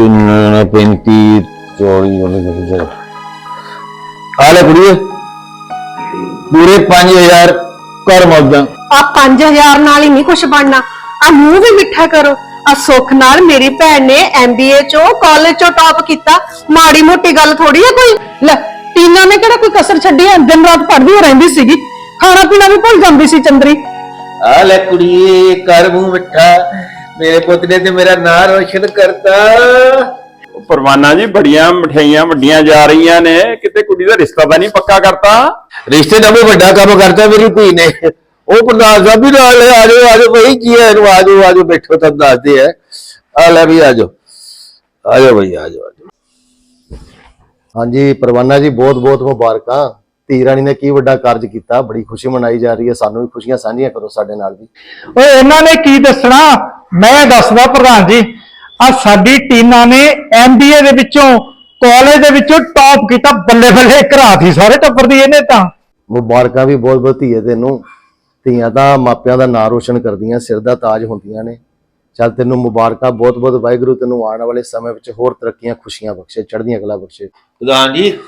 ਤਿੰਨ ਪੈਂਤੀ ਚੌੜੀ ਉਹਨੇ ਕਿਹਾ ਜਾ ਆ ਲੈ ਕੁੜੀਏ ਪੂਰੇ 5000 ਕਰ ਮੌਜਾਂ ਆ 5000 ਨਾਲ ਹੀ ਨਹੀਂ ਕੁਝ ਬਣਨਾ। ਆ ਮੂੰਹ ਵੀ ਮਿੱਠਾ ਕਰੋ। ਆ ਸੁੱਖ ਨਾਲ ਮੇਰੀ ਭੈਣ ਨੇ ਐਮਬੀਏ ਚੋਂ ਕਾਲਜ ਚੋਂ ਟਾਪ ਕੀਤਾ। ਮਾੜੀ ਮੋਟੀ ਗੱਲ ਥੋੜੀ ਹੈ ਕੋਈ? ਲੈ ਟੀਨਾ ਨੇ ਕਿਹੜਾ ਕੋਈ ਕਸਰ ਛੱਡੀ ਹੈ ਦਿਨ ਰਾਤ ਪੜ੍ਹਦੀ ਰਹਿੰਦੀ ਸੀਗੀ। ਖਾਣਾ ਪੀਣਾ ਵੀ ਭੁੱਲ ਜਾਂਦੀ ਸੀ ਚੰਦਰੀ। ਆ ਲੈ ਕੁੜੀਏ ਕਰ ਮੂੰਹ ਮਿੱਠਾ। ਮੇਰੇ ਪੁੱਤ ਨੇ ਤੇ ਮੇਰਾ ਨਾਂ ਰੋਸ਼ਨ ਕਰਤਾ। ਉਹ ਪਰਵਾਨਾ ਜੀ ਬੜੀਆਂ ਮਠਿਆਈਆਂ ਵੱਡੀਆਂ ਜਾ ਰਹੀਆਂ ਨੇ। ਕਿਤੇ ਕੁੜੀ ਦਾ ਰਿਸ਼ਤਾ ਤਾਂ ਨਹੀਂ ਪੱਕਾ ਕਰਤਾ? ਰਿਸ਼ਤੇ ਦਾ ਵੀ ਵੱਡਾ ਕੰਮ ਕਰਤਾ ਮੇਰੀ ਧੀ ਨੇ। ਉਹ ਪ੍ਰਧਾਨ ਸਾਹਿਬ ਵੀ ਨਾਲ ਆ ਜਾਓ ਆ ਜਾਓ ਭਾਈ ਕੀ ਹੈ ਇਹਨੂੰ? ਆ ਜਾਓ ਆ ਜਾਓ ਬੈਠੋ ਤਾਂ ਦੱਸਦੇ ਆ। ਆ ਲੈ ਵੀ ਆ ਜਾਓ। ਆ ਜਾਓ ਭਾਈ ਆ ਜਾਓ ਆ ਜਾਓ। ਹਾਂਜੀ ਪਰਵਾਨਾ ਜੀ ਬਹੁਤ ਬਹੁਤ ਮੁਬਾਰਕਾਂ। ਧੀ ਰਾਣੀ ਨੇ ਕੀ ਵੱਡਾ ਕਾਰਜ ਕੀਤਾ ਬੜੀ ਖੁਸ਼ੀ ਮਨਾਈ ਜਾ ਰਹੀ ਹੈ। ਸਾਨੂੰ ਵੀ ਖੁਸ਼ੀਆਂ ਸਾਂਝੀਆਂ ਕਰੋ ਸਾਡੇ ਨਾਲ ਵੀ। ਓਏ ਇਹਨਾਂ ਨੇ ਕੀ ਦੱਸਣਾ? ਮੈਂ ਦੱਸਦਾ ਪ੍ਰਧਾਨ ਜੀ ਆ ਸਾਡੀ ਟੀਨਾ ਨੇ ਐਮਬੀਏ ਦੇ ਵਿੱਚੋਂ ਕਾਲਜ ਦੇ ਵਿੱਚੋਂ ਟੌਪ ਕੀਤਾ ਬੱਲੇ ਬੱਲੇ ਘਰਾਤੀ ਸਾਰੇ ਟੱਬਰ ਦੀ ਇਹਨੇ ਤਾਂ। ਮੁਬਾਰਕਾਂ ਵੀ ਬਹੁਤ ਬਹੁਤ ਧੀਏ ਤੈਨੂੰ। ਧੀਆਂ ਤਾਂ ਮਾਪਿਆਂ ਦਾ ਨਾਂ ਰੋਸ਼ਨ ਕਰਦੀਆਂ ਸਿਰ ਦਾ ਤਾਜ ਹੁੰਦੀਆਂ ਨੇ। ਚੱਲ ਤੈਨੂੰ ਮੁਬਾਰਕਾਂ ਬਹੁਤ ਬਹੁਤ ਵਾਹਿਗੁਰੂ ਤੈਨੂੰ ਆਉਣ ਵਾਲੇ ਸਮੇਂ ਵਿੱਚ ਹੋਰ ਤਰੱਕੀਆਂ ਖੁਸ਼ੀਆਂ ਬਖਸ਼ੇ ਚੜ੍ਹਦੀਆਂ ਕਲਾ ਬਖਸ਼ੇ। ਪ੍ਰਧਾਨ ਜੀ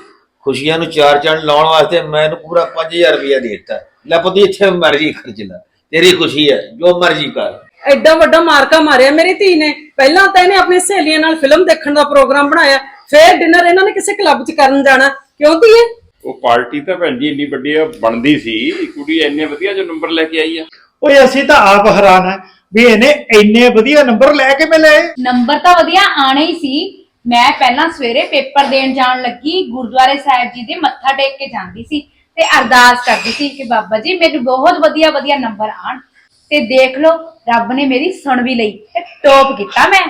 ਖੁਸ਼ੀਆਂ ਨੂੰ ਚਾਰ ਚੰਨ ਲਾਉਣ ਵਾਸਤੇ ਮੈਨੂੰ ਪੂਰਾ 5000 ਰੁਪਇਆ ਦੇ ਦਿੱਤਾ। ਲੈ ਪੁੱਤ ਇੱਥੇ ਮਰਜ਼ੀ ਖਰਚ ਲੈ। ਤੇਰੀ ਖੁਸ਼ੀ ਹੈ ਜੋ ਮਰਜ਼ੀ ਕਰ। ਐਡਾ ਵੱਡਾ ਮਾਰਕਾ ਮਾਰਿਆ ਮੇਰੀ ਧੀ ਨੇ। ਪਹਿਲਾਂ ਤਾਂ ਇਹਨੇ ਆਪਣੀ ਸਹੇਲੀਆਂ ਨਾਲ ਫਿਲਮ ਦੇਖਣ ਦਾ ਪ੍ਰੋਗਰਾਮ ਬਣਾਇਆ। ਫਿਰ ਡਿਨਰ ਇਹਨਾਂ ਨੇ ਕਿਸੇ ਕਲੱਬ 'ਚ ਕਰਨ ਜਾਣਾ। ਕਿਉਂ ਧੀਏ? ਉਹ ਪਾਰਟੀ ਤਾਂ ਭੈਣ ਜੀ ਇੰਨੀ ਵੱਡੀ ਆ ਬਣਦੀ ਸੀ। ਕੁੜੀ ਇੰਨੇ ਵਧੀਆ ਜੋ ਨੰਬਰ ਲੈ ਕੇ ਆਈ ਆ। ਓਏ ਅਸੀਂ ਤਾਂ ਆਪ ਹੈਰਾਨ ਆ ਵੀ ਇਹਨੇ ਇੰਨੇ ਵਧੀਆ ਨੰਬਰ ਲੈ ਕੇ ਮਿਲੇ। ਨੰਬਰ ਤਾਂ ਵਧੀਆ ਆਣੇ ਹੀ ਸੀ। ਮੈਂ ਪਹਿਲਾਂ ਸਵੇਰੇ ਪੇਪਰ ਦੇਣ ਜਾਣ ਲੱਗੀ ਗੁਰਦੁਆਰੇ ਸਾਹਿਬ ਜੀ ਦੇ ਮੱਥਾ ਟੇਕ ਕੇ ਜਾਂਦੀ ਸੀ ਤੇ ਅਰਦਾਸ ਕਰਦੀ ਸੀ ਕਿ ਬਾਬਾ ਜੀ ਮੈਨੂੰ ਬਹੁਤ ਵਧੀਆ ਵਧੀਆ ਨੰਬਰ ਆਣ ਤੇ ਦੇਖ ਲਓ ਰੱਬ ਨੇ ਮੇਰੀ ਸੁਣ ਵੀ ਲਈ ਤੇ ਟੋਪ ਕੀਤਾ ਮੈਂ।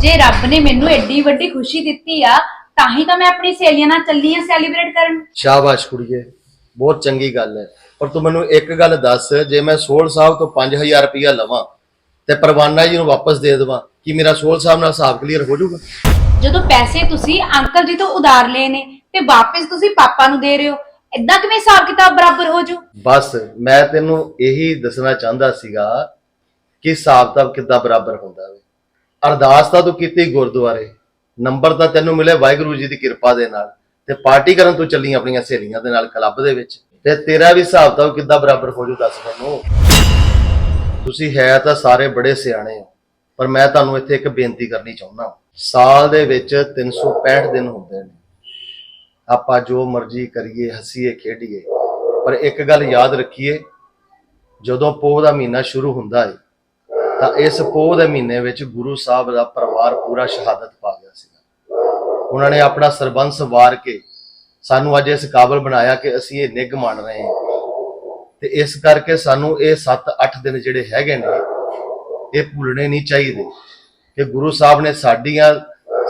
ਜੇ ਰੱਬ ਨੇ ਮੈਨੂੰ ਐਡੀ ਵੱਡੀ ਖੁਸ਼ੀ ਦਿੱਤੀ ਆ ਤਾਂ ਹੀ ਤਾਂ ਮੈਂ ਆਪਣੀ ਸਹੇਲੀਆਂ ਨਾਲ ਚੱਲੀ ਆ ਸੈਲੀਬ੍ਰੇਟ ਕਰਨ। ਸ਼ਾਬਾਸ਼ ਕੁੜੀਏ ਬਹੁਤ ਚੰਗੀ ਗੱਲ ਹੈ। ਪਰ ਤੂੰ ਮੈਨੂੰ ਇੱਕ ਗੱਲ ਦੱਸ ਜੇ ਮੈਂ ਸੋਹਲ ਸਾਹਿਬ ਤੋਂ 5000 ਰੁਪਇਆ ਲਵਾਂ ਤੇ ਪਰਵਾਨਾ ਜੀ ਨੂੰ ਵਾਪਸ ਦੇ ਦੇਵਾਂ ਕੀ ਮੇਰਾ ਸੋਹਲ ਸਾਹਿਬ ਨਾਲ ਹਿਸਾਬ ਕਲੀਅਰ ਹੋ ਜਾਊਗਾ? ਜਦੋਂ ਪੈਸੇ ਤੁਸੀਂ ਅੰਕਲ ਜੀ ਤੋਂ ਉਧਾਰ ਲਏ ਨੇ ਤੇ ਵਾਪਸ ਤੁਸੀਂ ਪਾਪਾ ਨੂੰ ਦੇ ਰਹੇ ਹੋ ਇਦਾਂ ਕਿਵੇਂ ਹਿਸਾਬ ਕਿਤਾਬ ਬਰਾਬਰ ਹੋ ਜੂ? ਬਸ, ਮੈਂ ਤੈਨੂੰ ਇਹੀ ਦੱਸਣਾ ਚਾਹੁੰਦਾ ਸੀਗਾ ਕਿ ਹਿਸਾਬ ਤਾਂ ਕਿੱਦਾਂ ਬਰਾਬਰ ਹੁੰਦਾ ਵੇ। ਅਰਦਾਸ ਤਾਂ ਤੂੰ ਕੀਤੀ ਗੁਰਦੁਆਰੇ। ਨੰਬਰ ਤਾਂ ਤੈਨੂੰ ਮਿਲੇ ਵਾਹਿਗੁਰੂ ਜੀ ਦੀ ਕਿਰਪਾ ਦੇ ਨਾਲ। ਤੇ ਪਾਰਟੀ ਕਰਨ ਤੂੰ ਚੱਲੀ ਆਪਣੀਆਂ ਸਹੇਲੀਆਂ ਦੇ ਨਾਲ ਕਲੱਬ ਦੇ ਵਿੱਚ। ਤੇ ਤੇਰਾ ਵੀ ਹਿਸਾਬ ਤਾਂ ਕਿੱਦਾਂ ਬਰਾਬਰ ਹੋ ਜੂ ਦੱਸ ਮੈਨੂੰ। ਤੁਸੀਂ ਹੈ ਤਾਂ ਸਾਰੇ ਬੜੇ ਸਿਆਣੇ ਹੋ, ਪਰ ਮੈਂ ਤੁਹਾਨੂੰ ਇੱਥੇ ਇੱਕ ਬੇਨਤੀ ਕਰਨੀ ਚਾਹੁੰਦਾ। ਸਾਲ ਦੇ ਵਿੱਚ 365 ਦਿਨ ਹੁੰਦੇ ਨੇ। ਆਪਾਂ ਜੋ ਮਰਜ਼ੀ ਕਰੀਏ, ਹੱਸੀਏ, ਖੇਡੀਏ। ਪਰ ਇੱਕ ਗੱਲ ਯਾਦ ਰੱਖੀਏ, ਜਦੋਂ ਪੋਹ ਦਾ ਮਹੀਨਾ ਸ਼ੁਰੂ ਹੁੰਦਾ ਹੈ ਤਾਂ ਇਸ ਪੋਹ ਦੇ ਮਹੀਨੇ ਵਿੱਚ ਗੁਰੂ ਸਾਹਿਬ ਦਾ ਪਰਿਵਾਰ ਪੂਰਾ ਸ਼ਹਾਦਤ ਪਾ ਗਿਆ ਸੀਗਾ ਉਹਨਾਂ ਨੇ ਆਪਣਾ ਸਰਬੰਸ ਵਾਰ ਕੇ ਸਾਨੂੰ ਅੱਜ ਇਸ ਕਾਬਲ ਬਣਾਇਆ ਕਿ ਅਸੀਂ ਇਹ ਨਿੱਘ ਮੰਨ ਰਹੇ ਹਾਂ। ਤੇ ਇਸ ਕਰਕੇ ਸਾਨੂੰ ਇਹ 7-8 ਦਿਨ ਜਿਹੜੇ ਹੈਗੇ ਨੇ, ਇਹ ਭੁੱਲਣੇ ਨਹੀਂ ਚਾਹੀਦੇ ਕਿ ਗੁਰੂ ਸਾਹਿਬ ਨੇ ਸਾਡੀਆਂ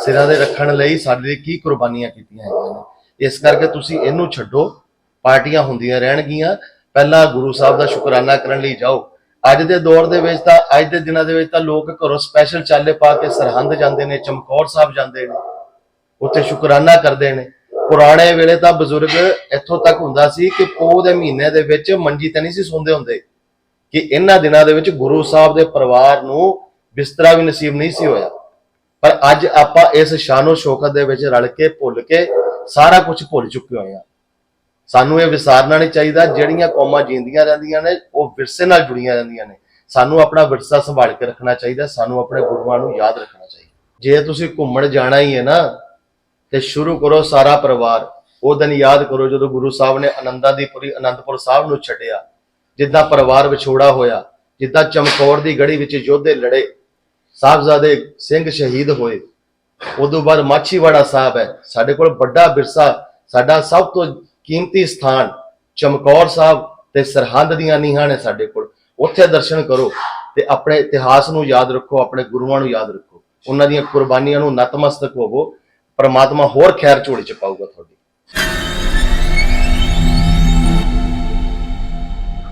ਸਿਰਾਂ ਦੇ ਰੱਖਣ ਲਈ ਸਾਡੇ ਲਈ ਕੀ ਕੁਰਬਾਨੀਆਂ ਕੀਤੀਆਂ ਹੈਗੀਆਂ ਨੇ। ਇਸ ਕਰਕੇ ਤੁਸੀਂ ਇਹਨੂੰ ਛੱਡੋ। ਪਾਰਟੀਆਂ ਹੁੰਦੀਆਂ ਰਹਿਣਗੀਆਂ। ਪਹਿਲਾਂ ਗੁਰੂ ਸਾਹਿਬ ਦਾ ਸ਼ੁਕਰਾਨਾ ਕਰਨ ਲਈ ਜਾਓ। ਅੱਜ ਦੇ ਦੌਰ ਦੇ ਵਿੱਚ ਤਾਂ, ਅੱਜ ਦੇ ਦਿਨਾਂ ਦੇ ਵਿੱਚ ਤਾਂ ਲੋਕ ਘਰੋਂ ਸਪੈਸ਼ਲ ਚਾਲੇ ਪਾ ਕੇ ਸਰਹੰਦ ਜਾਂਦੇ ਨੇ, ਚਮਕੌਰ ਸਾਹਿਬ ਜਾਂਦੇ ਨੇ। ਉੱਥੇ ਸ਼ੁਕਰਾਨਾ ਕਰਦੇ ਨੇ। ਪੁਰਾਣੇ ਵੇਲੇ ਤਾਂ ਬਜ਼ੁਰਗ ਇੱਥੋਂ ਤੱਕ ਹੁੰਦਾ ਸੀ ਕਿ ਪੋਹ ਦੇ ਮਹੀਨੇ ਦੇ ਵਿੱਚ ਮੰਜੀ ਤੇ ਨਹੀਂ ਸੀ ਸੌਂਦੇ ਹੁੰਦੇ। ਕਿ ਇਹਨਾਂ ਦਿਨਾਂ ਦੇ ਵਿੱਚ ਗੁਰੂ ਸਾਹਿਬ ਦੇ ਪਰਿਵਾਰ ਨੂੰ ਬਿਸਤਰਾ ਵੀ ਨਸੀਬ ਨਹੀਂ ਸੀ ਹੋਇਆ। ਪਰ ਅੱਜ ਆਪਾਂ ਇਸ ਸ਼ਾਨੋ ਸ਼ੌਕਤ ਦੇ ਵਿੱਚ ਰਲ ਕੇ, ਭੁੱਲ ਕੇ ਸਾਰਾ ਕੁਝ ਭੁੱਲ ਚੁੱਕੇ ਹੋਏ ਆ। ਸਾਨੂੰ ਇਹ ਵਿਸਾਰਨਾ ਨਹੀਂ ਚਾਹੀਦਾ, ਜਿਹੜੀਆਂ ਕੌਮਾਂ ਜਿੰਦੀਆਂ ਰਹਿੰਦੀਆਂ ਨੇ, ਉਹ ਵਿਰਸੇ ਨਾਲ ਜੁੜੀਆਂ ਰਹਿੰਦੀਆਂ ਨੇ। ਸਾਨੂੰ ਆਪਣਾ ਵਿਰਸਾ ਸੰਭਾਲ ਕੇ ਰੱਖਣਾ ਚਾਹੀਦਾ, ਸਾਨੂੰ ਆਪਣੇ ਗੁਰੂਆਂ ਨੂੰ ਯਾਦ ਰੱਖਣਾ ਚਾਹੀਦਾ। ਜੇ ਤੁਸੀਂ ਘੁੰਮਣ ਜਾਣਾ ਹੀ ਹੈ ਨਾ, ਤੇ ਸ਼ੁਰੂ ਕਰੋ ਸਾਰਾ ਪਰਿਵਾਰ। ਉਹ ਦਿਨ ਯਾਦ ਕਰੋ ਜਦੋਂ ਗੁਰੂ ਸਾਹਿਬ ਨੇ ਆਨੰਦਾਂ ਦੀ ਪੁਰੀ ਅਨੰਦਪੁਰ ਸਾਹਿਬ ਨੂੰ ਛੱਡਿਆ, ਜਿੱਦਾਂ ਪਰਿਵਾਰ ਵਿਛੋੜਾ ਹੋਇਆ, ਜਿੱਦਾਂ ਚਮਕੌਰ ਦੀ ਗੜੀ ਵਿੱਚ ਯੋਧੇ ਲੜੇ, ਸਾਹਿਬਜ਼ਾਦੇ ਸਿੰਘ ਸ਼ਹੀਦ ਹੋਏ। ਉਦੋਂ ਬਾਅਦ ਮਾਛੀਵਾੜਾ ਸਾਹਿਬ ਹੈ, ਸਾਡੇ ਕੋਲ ਵੱਡਾ ਵਿਰਸਾ, ਸਾਡਾ ਸਭ ਤੋਂ ਕੀਮਤੀ ਸਥਾਨ ਚਮਕੌਰ ਸਾਹਿਬ ਤੇ ਸਰਹੰਦ ਦੀਆਂ ਨੀਹਾਂ ਨੇ ਸਾਡੇ ਕੋਲ। ਉੱਥੇ ਦਰਸ਼ਨ ਕਰੋ ਤੇ ਆਪਣੇ ਇਤਿਹਾਸ ਨੂੰ ਯਾਦ ਰੱਖੋ, ਆਪਣੇ ਗੁਰੂਆਂ ਨੂੰ ਯਾਦ ਰੱਖੋ। ਉਹਨਾਂ ਦੀਆਂ ਕੁਰਬਾਨੀਆਂ ਨੂੰ ਨਤਮਸਤਕ ਹੋਵੋ। ਪਰਮਾਤਮਾ ਹੋਰ ਖੈਰ ਝੋਲੀ ਚ ਪਾਊਗਾ ਤੁਹਾਡੀ।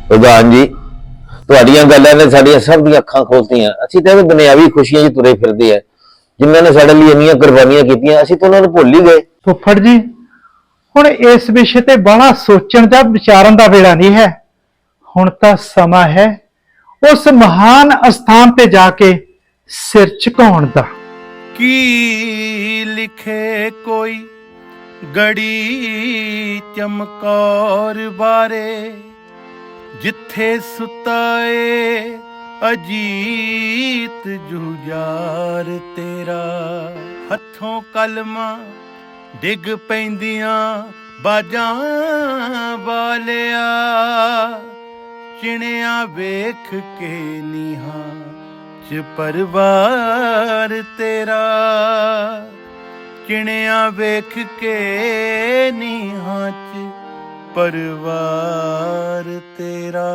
ਪ੍ਰਧਾਨ ਜੀ, ਤੁਹਾਡੀਆਂ ਗੱਲਾਂ ਨੇ ਸਾਡੀਆਂ ਸਭ ਦੀਆਂ ਅੱਖਾਂ ਖੋਲਤੀਆਂ। ਅਸੀਂ ਤਾਂ ਇਹ ਦੁਨਿਆਵੀ ਖੁਸ਼ੀਆਂ 'ਚ ਤੁਰੇ ਫਿਰਦੇ ਆ। ਜਿਨ੍ਹਾਂ ਨੇ ਸਾਡੇ ਲਈ ਇੰਨੀਆਂ ਕੁਰਬਾਨੀਆਂ ਕੀਤੀਆਂ ਅਸੀਂ ਤਾਂ ਉਹਨਾਂ ਨੂੰ ਭੁੱਲ ਹੀ ਗਏ। ਫੁੱਫੜ ਜੀ ਹੁਣ ਇਸ ਵਿਸ਼ੇ ਤੇ ਬੜਾ ਸੋਚਣ ਦਾ ਵਿਚਾਰਨ ਦਾ ਵੇਲਾ ਨਹੀਂ ਹੈ। ਹੁਣ ਤਾਂ ਸਮਾਂ ਹੈ ਉਸ ਮਹਾਨ ਅਸਥਾਨ ਤੇ ਜਾ ਕੇ ਸਿਰ ਝੁਕਾਉਣ ਦਾ। ਕੀ ਲਿਖੇ ਕੋਈ ਗੜੀ ਚਮਕੌਰ ਬਾਰੇ? ਜਿੱਥੇ ਸੁਤਾਏ ਅਜੀਤ ਜੁਜਾਰ ਤੇਰਾ। ਹੱਥੋਂ ਕਲਮਾਂ ਡਿੱਗ ਪੈਂਦੀਆਂ, ਬਾਜਾਂ ਵਾਲਿਆ। ਚਿਣਿਆ ਵੇਖ ਕੇ ਨੀਹਾਂ ਚ ਪਰਵਾਰ ਤੇਰਾ। ਚਿਣਿਆ ਵੇਖ ਕੇ ਨੀਹਾਂ ਚ ਪਰਵਾਰ ਤੇਰਾ।